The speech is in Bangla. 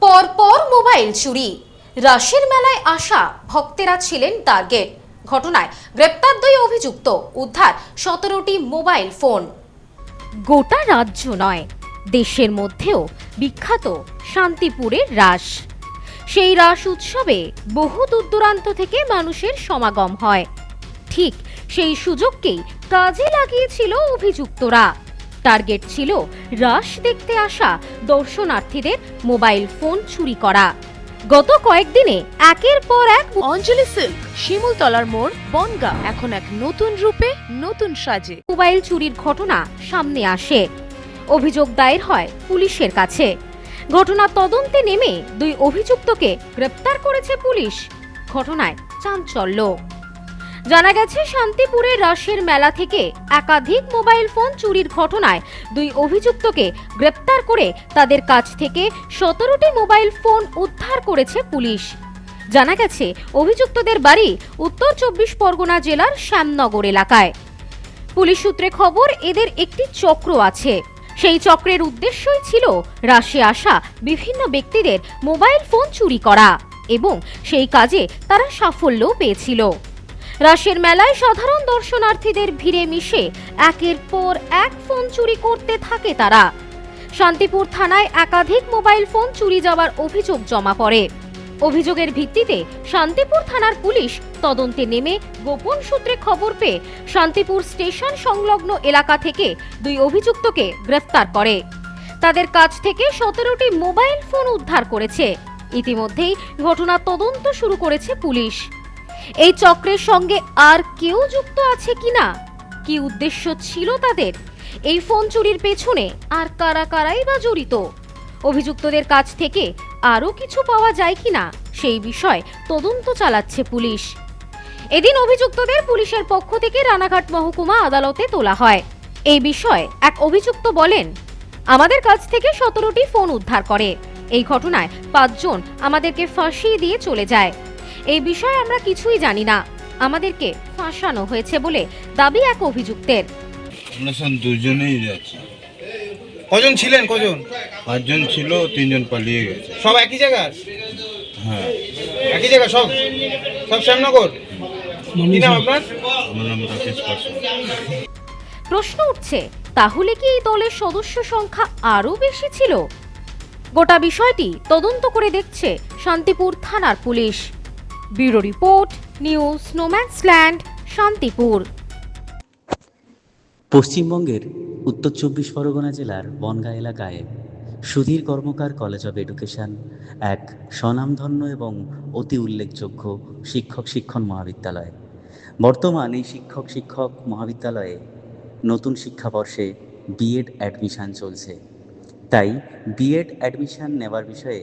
পরপর মোবাইল চুরি। রাসের মেলায় আসা ভক্তেরা ছিলেন টার্গেট। ঘটনায় গ্রেপ্তার দুই অভিযুক্ত। উদ্ধার সতেরোটি মোবাইল ফোন। গোটা রাজ্য নয়, দেশের মধ্যেও বিখ্যাত শান্তিপুরের রাস। সেই রাস উৎসবে বহু দূর দূরান্ত থেকে মানুষের সমাগম হয়। ঠিক সেই সুযোগকেই কাজে লাগিয়েছিল অভিযুক্তরা। টার্গেট ছিল রাস দেখতে আসা দর্শনার্থীদের মোবাইল ফোন চুরি করা। গত কয়েকদিনে একের পর এক অঞ্জলি সিল্ক শিমুলতলার মোড় বনগা এখন এক নতুন রূপে নতুন সাজে। মোবাইল চুরির ঘটনা সামনে আসে। অভিযোগ দায়ের হয় পুলিশের কাছে। ঘটনা তদন্তে নেমে দুই অভিযুক্তকে গ্রেপ্তার করেছে পুলিশ। ঘটনায় চাঞ্চল্য। জানা গেছে শান্তিপুরের রাসের মেলা থেকে একাধিক মোবাইল ফোন চুরির ঘটনায় দুই অভিযুক্তকে গ্রেপ্তার করে তাদের কাছ থেকে সতেরোটি মোবাইল ফোন উদ্ধার করেছে পুলিশ। জানা গেছে, অভিযুক্তদের বাড়ি উত্তর চব্বিশ পরগনা জেলার শ্যামনগর এলাকায়। পুলিশ সূত্রে খবর, এদের একটি চক্র আছে। সেই চক্রের উদ্দেশ্যই ছিল রাশে আসা বিভিন্ন ব্যক্তিদের মোবাইল ফোন চুরি করা এবং সেই কাজে তারা সাফল্যও পেয়েছিল। রাসের মেলায় সাধারণ দর্শনার্থীদের ভিড়ে মিশে একের পর এক ফোন চুরি করতে থাকে তারা। শান্তিপুর থানায় একাধিক মোবাইল ফোন চুরি যাওয়ার অভিযোগ জমা পড়ে। অভিযোগের ভিত্তিতে শান্তিপুর থানার পুলিশ তদন্তে নেমে গোপন সূত্রে খবর পেয়ে শান্তিপুর স্টেশন সংলগ্ন এলাকা থেকে দুই অভিযুক্তকে গ্রেফতার করে। তাদের কাছ থেকে সতেরোটি মোবাইল ফোন উদ্ধার করেছে। ইতিমধ্যেই ঘটনা তদন্ত শুরু করেছে পুলিশ। এই চক্রের সঙ্গে আর কেউ যুক্ত আছে কিনা? কি উদ্দেশ্য ছিল তাদের? এই ফোন চুরির পেছনে আর কারা কারাই বা জড়িত? অভিযুক্তদের কাছ থেকে আরও কিছু পাওয়া যায় কিনা? সেই বিষয়ে তদন্ত চালাচ্ছে পুলিশ। এদিন অভিযুক্তদের পুলিশের পক্ষ থেকে রানাঘাট মহকুমা আদালতে তোলা হয়। এই বিষয়ে এক অভিযুক্ত বলেন, আমাদের কাছ থেকে সতেরোটি ফোন উদ্ধার করে। এই ঘটনায় পাঁচজন আমাদেরকে ফাঁসিয়ে দিয়ে চলে যায়। এই বিষয়ে আমরা কিছুই জানি না। আমাদেরকে ফাঁসানো হয়েছে বলে দাবি এক অভিযুক্তের। আমরা সব দুজনেই যাচ্ছি। কজন ছিলেন? কজন? পাঁচজন ছিল তিনজন পালিয়ে গেছে। সব একই জায়গার? হ্যাঁ। একই জায়গা সব? সব শ্যামনগর? কি নাম আপনার? আমার নাম রাকেশ পাশা প্রশ্ন উঠছে তাহলে কি এই দলের সদস্য সংখ্যা আরও বেশি ছিল? গোটা বিষয়টি তদন্ত করে দেখছে শান্তিপুর থানার পুলিশ। ব্যুরো রিপোর্ট, নিউজ স্নোম্যান্সল্যান্ড শান্তিপুর। পশ্চিমবঙ্গের উত্তর চব্বিশ পরগনা জেলার বনগাঁ এলাকায় Sudhir Karmakar college of education এক স্বনামধন্য এবং অতি উল্লেখযোগ্য শিক্ষক শিক্ষণ মহাবিদ্যালয়। বর্তমান এই শিক্ষক শিক্ষক মহাবিদ্যালয়ে নতুন শিক্ষাবর্ষে বিএড অ্যাডমিশান চলছে। তাই বিএড অ্যাডমিশান নেওয়ার বিষয়ে